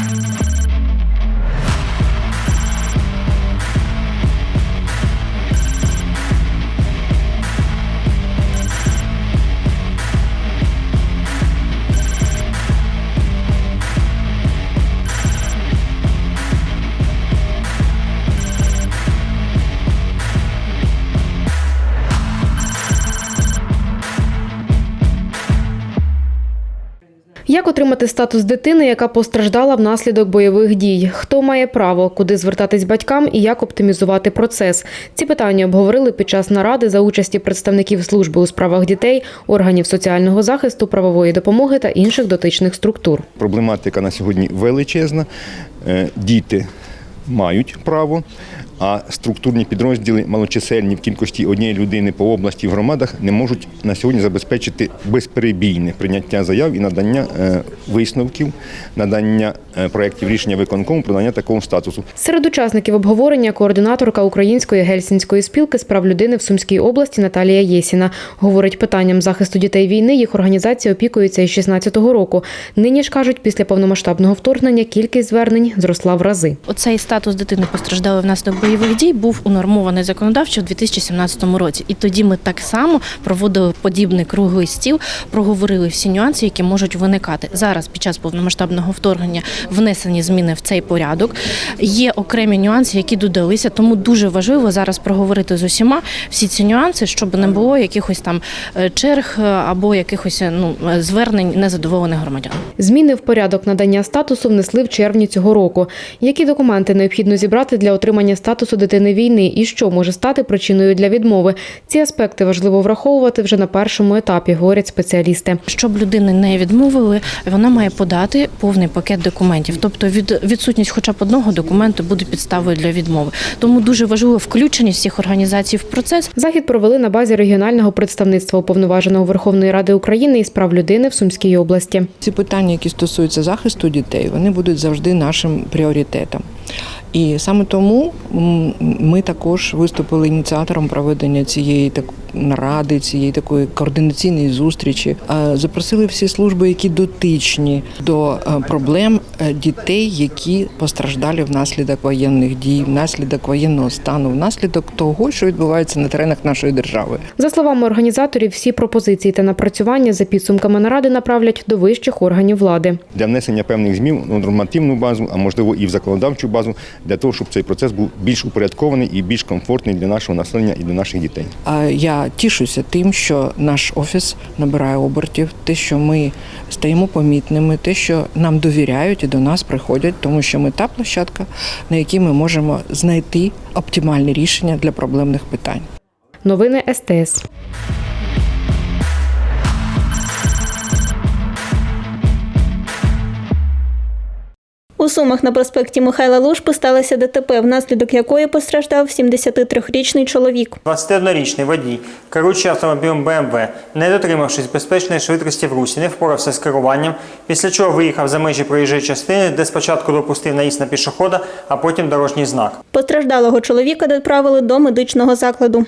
Як отримати статус дитини, яка постраждала внаслідок бойових дій? Хто має право, куди звертатись батькам і як оптимізувати процес? Ці питання обговорили під час наради за участі представників служби у справах дітей, органів соціального захисту, правової допомоги та інших дотичних структур. Проблематика на сьогодні величезна. Е, Діти мають право, а структурні підрозділи малочисельні в кількості однієї людини по області в громадах не можуть на сьогодні забезпечити безперебійне прийняття заяв і надання е, висновків, надання е, проєктів рішення виконкому про надання такого статусу. Серед учасників обговорення координаторка Української гельсінської спілки з прав людини в Сумській області Наталія Єсіна говорить, питанням захисту дітей війни їх організація опікується із 16-го року. Нині ж кажуть, після повномасштабного вторгнення кількість звернень зросла в рази. Оцей статус дитини постраждалої внаслідок бойових дій був унормований законодавчо у 2017 році. І тоді ми так само проводили подібний круглий стіл, проговорили всі нюанси, які можуть виникати. Зараз під час повномасштабного вторгнення внесені зміни в цей порядок. Є окремі нюанси, які додалися, тому дуже важливо зараз проговорити з усіма всі ці нюанси, щоб не було якихось там е, черг е, або якихось е, ну звернень незадоволених громадян. Зміни в порядок надання статусу внесли в червні цього року. Які документи необхідно зібрати для отримання статусу дитини війни і що може стати причиною для відмови? Ці аспекти важливо враховувати вже на першому етапі, говорять спеціалісти. Щоб людини не відмовили, вона має подати повний пакет документів. Тобто від відсутність хоча б одного документу буде підставою для відмови. Тому дуже важливо включення всіх організацій в процес. Захід провели на базі регіонального представництва уповноваженого Верховної Ради України із прав людини в Сумській області. Ці питання, які стосуються захисту дітей, вони будуть завжди нашим пріоритетом. І саме тому ми також виступили ініціатором проведення цієї так наради, цієї такої координаційної зустрічі. Е, Запросили всі служби, які дотичні до е, проблем е, дітей, які постраждали внаслідок воєнних дій, внаслідок воєнного стану, внаслідок того, що відбувається на теренах нашої держави. За словами організаторів, всі пропозиції та напрацювання за підсумками наради направлять до вищих органів влади. Для внесення певних змін у нормативну базу, а можливо і в законодавчу базу, для того, щоб цей процес був більш упорядкований і більш комфортний для нашого населення і для наших дітей. А Я тішуся тим, що наш офіс набирає обертів, те, що ми стаємо помітними, те, що нам довіряють і до нас приходять, тому що ми та площадка, на якій ми можемо знайти оптимальні рішення для проблемних питань. Новини СТС. У Сумах на проспекті Михайла Лушпи сталося ДТП, внаслідок якої постраждав 73-річний чоловік. 21-річний водій, керуючи автомобілем БМВ, не дотримавшись безпечної швидкості в русі, не впорався з керуванням, після чого виїхав за межі проїжджої частини, де спочатку допустив наїзд на пішохода, а потім дорожній знак. Постраждалого чоловіка доправили до медичного закладу.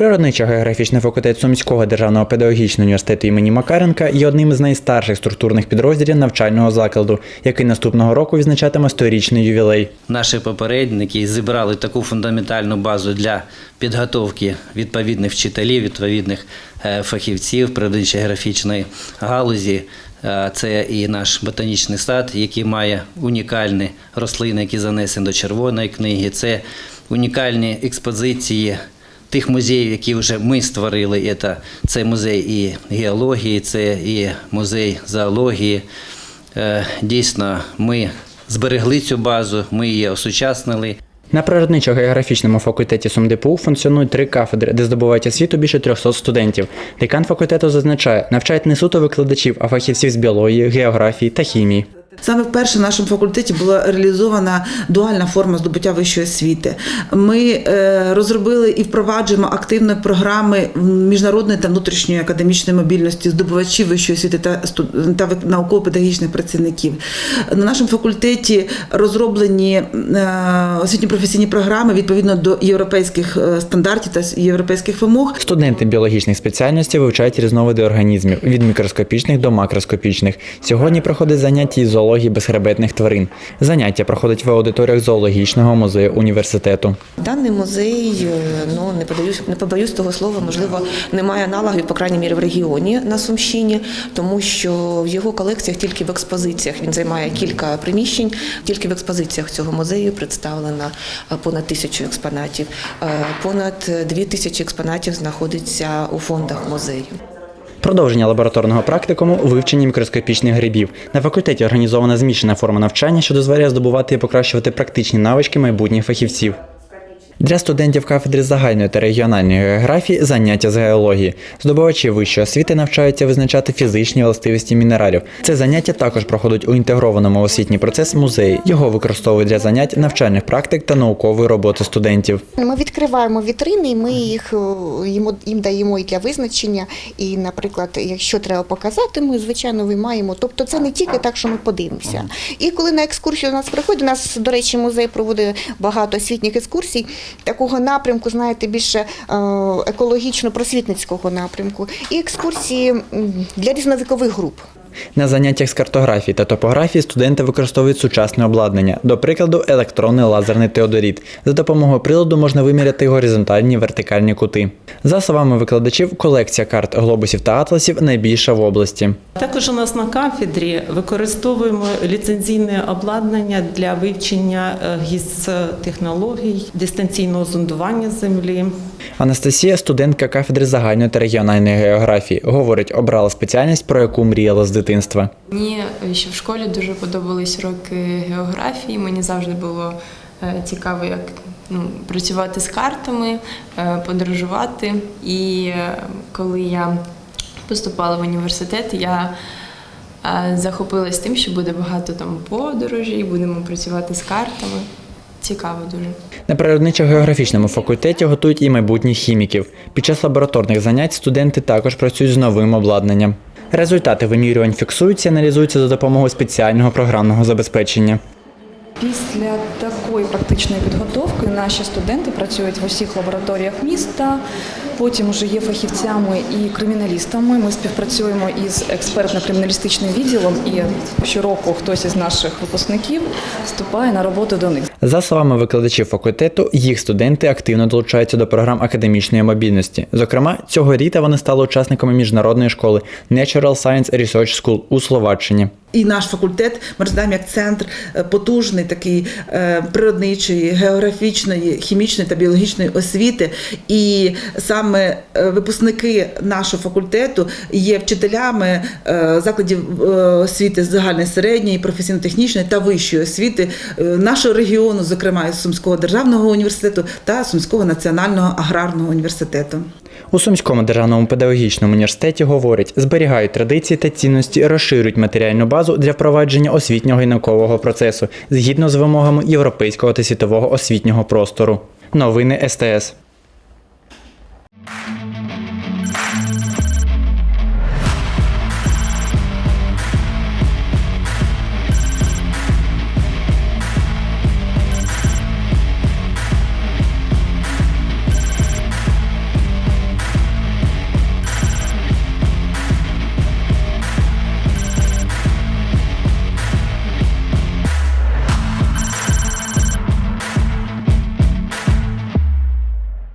Природничо-географічний факультет Сумського державного педагогічного університету імені Макаренка є одним із найстарших структурних підрозділів навчального закладу, який наступного року відзначатиме сторічний ювілей. Наші попередники зібрали таку фундаментальну базу для підготовки відповідних вчителів, відповідних е, фахівців природничо-географічної галузі. Е, Це і наш ботанічний сад, який має унікальні рослини, які занесені до червоної книги. Це унікальні експозиції тих музеїв, які вже ми створили. Це, музей і геології, це і музей зоології. Е, Дійсно, ми зберегли цю базу, ми її осучаснили. На природничо-географічному факультеті СумДПУ функціонують три кафедри, де здобувають освіту більше 300 студентів. Декан факультету зазначає, навчають не суто викладачів, а фахівців з біології, географії та хімії. Саме вперше в нашому факультеті була реалізована дуальна форма здобуття вищої освіти. Ми е, розробили і впроваджуємо активно програми міжнародної та внутрішньої академічної мобільності здобувачів вищої освіти та, та науково-педагогічних працівників. На нашому факультеті розроблені е, освітньо-професійні програми відповідно до європейських е, стандартів та європейських вимог. Студенти біологічних спеціальностей вивчають різновиди організмів від мікроскопічних до макроскопічних. Сьогодні проходить заняття із зоології безхребетних тварин. Заняття проходить в аудиторіях зоологічного музею університету. Даний музей, е, ну не подаюсь, не побоюсь того слова, можливо, немає аналогів, по крайній мірі, в регіоні на Сумщині, тому що в його колекціях тільки в експозиціях він займає кілька приміщень. Тільки в експозиціях цього музею представлено е, понад тисячу експонатів. Е, Понад дві тисячі експонатів знаходиться у фондах музею. Продовження лабораторного практикуму вивчення мікроскопічних грибів. На факультеті організована змішана форма навчання, що дозволяє здобувати і покращувати практичні навички майбутніх фахівців. Для студентів кафедри загальної та регіональної географії заняття з геології. Здобувачі вищої освіти навчаються визначати фізичні властивості мінералів. Це заняття також проходить у інтегрованому освітній процес музеї. Його використовують для занять навчальних практик та наукової роботи студентів. Ми відкриваємо вітрини, і ми їх е, їм, їм даємо і для визначення. І, наприклад, якщо треба показати, ми звичайно виймаємо. Тобто це не тільки так, що ми подивимося. І коли на екскурсію до нас приходять, у нас, до речі, музей проводить багато освітніх екскурсій, такого напрямку, знаєте, більше е, екологічно-просвітницького напрямку, і екскурсії для різновікових груп. На заняттях з картографії та топографії студенти використовують сучасне обладнання, до прикладу, електронний лазерний теодоріт. За допомогою приладу можна виміряти горизонтальні вертикальні кути. За словами викладачів, колекція карт глобусів та атласів найбільша в області. Також у нас на кафедрі використовуємо ліцензійне обладнання для вивчення е, гіс-технологій, дистанційного зондування землі. Анастасія, студентка кафедри загальної та регіональної географії, говорить, обрала спеціальність, про яку мріяла з дитинства. Мені ще в школі дуже подобались уроки географії. Мені завжди було е, цікаво, як ну, працювати з картами, е, подорожувати. І е, коли я поступала в університет, я е, захопилась тим, що буде багато там подорожей, будемо працювати з картами. Цікаво дуже. На природничо-географічному факультеті готують і майбутніх хіміків. Під час лабораторних занять студенти також працюють з новим обладнанням. Результати вимірювань фіксуються і аналізуються за допомогою спеціального програмного забезпечення. Після такої практичної підготовки наші студенти працюють в усіх лабораторіях міста. Потім вже є фахівцями і криміналістами. Ми співпрацюємо із експертно-криміналістичним відділом, і щороку хтось із наших випускників вступає на роботу до них. За словами викладачів факультету, їх студенти активно долучаються до програм академічної мобільності. Зокрема, цього літа вони стали учасниками міжнародної школи Natural Science Research School у Словаччині. І наш факультет ми розглядаємо як центр е, потужний, такий е, природничої, географічної, хімічної та біологічної освіти. І саме е, випускники нашого факультету є вчителями закладів освіти загальної середньої, професійно-технічної та вищої освіти нашого регіону, зокрема із Сумського державного університету та Сумського національного аграрного університету. У Сумському державному педагогічному університеті говорять, зберігають традиції та цінності, розширюють матеріальну базу для впровадження освітнього і наукового процесу згідно з вимогами європейського та світового освітнього простору. Новини СТС.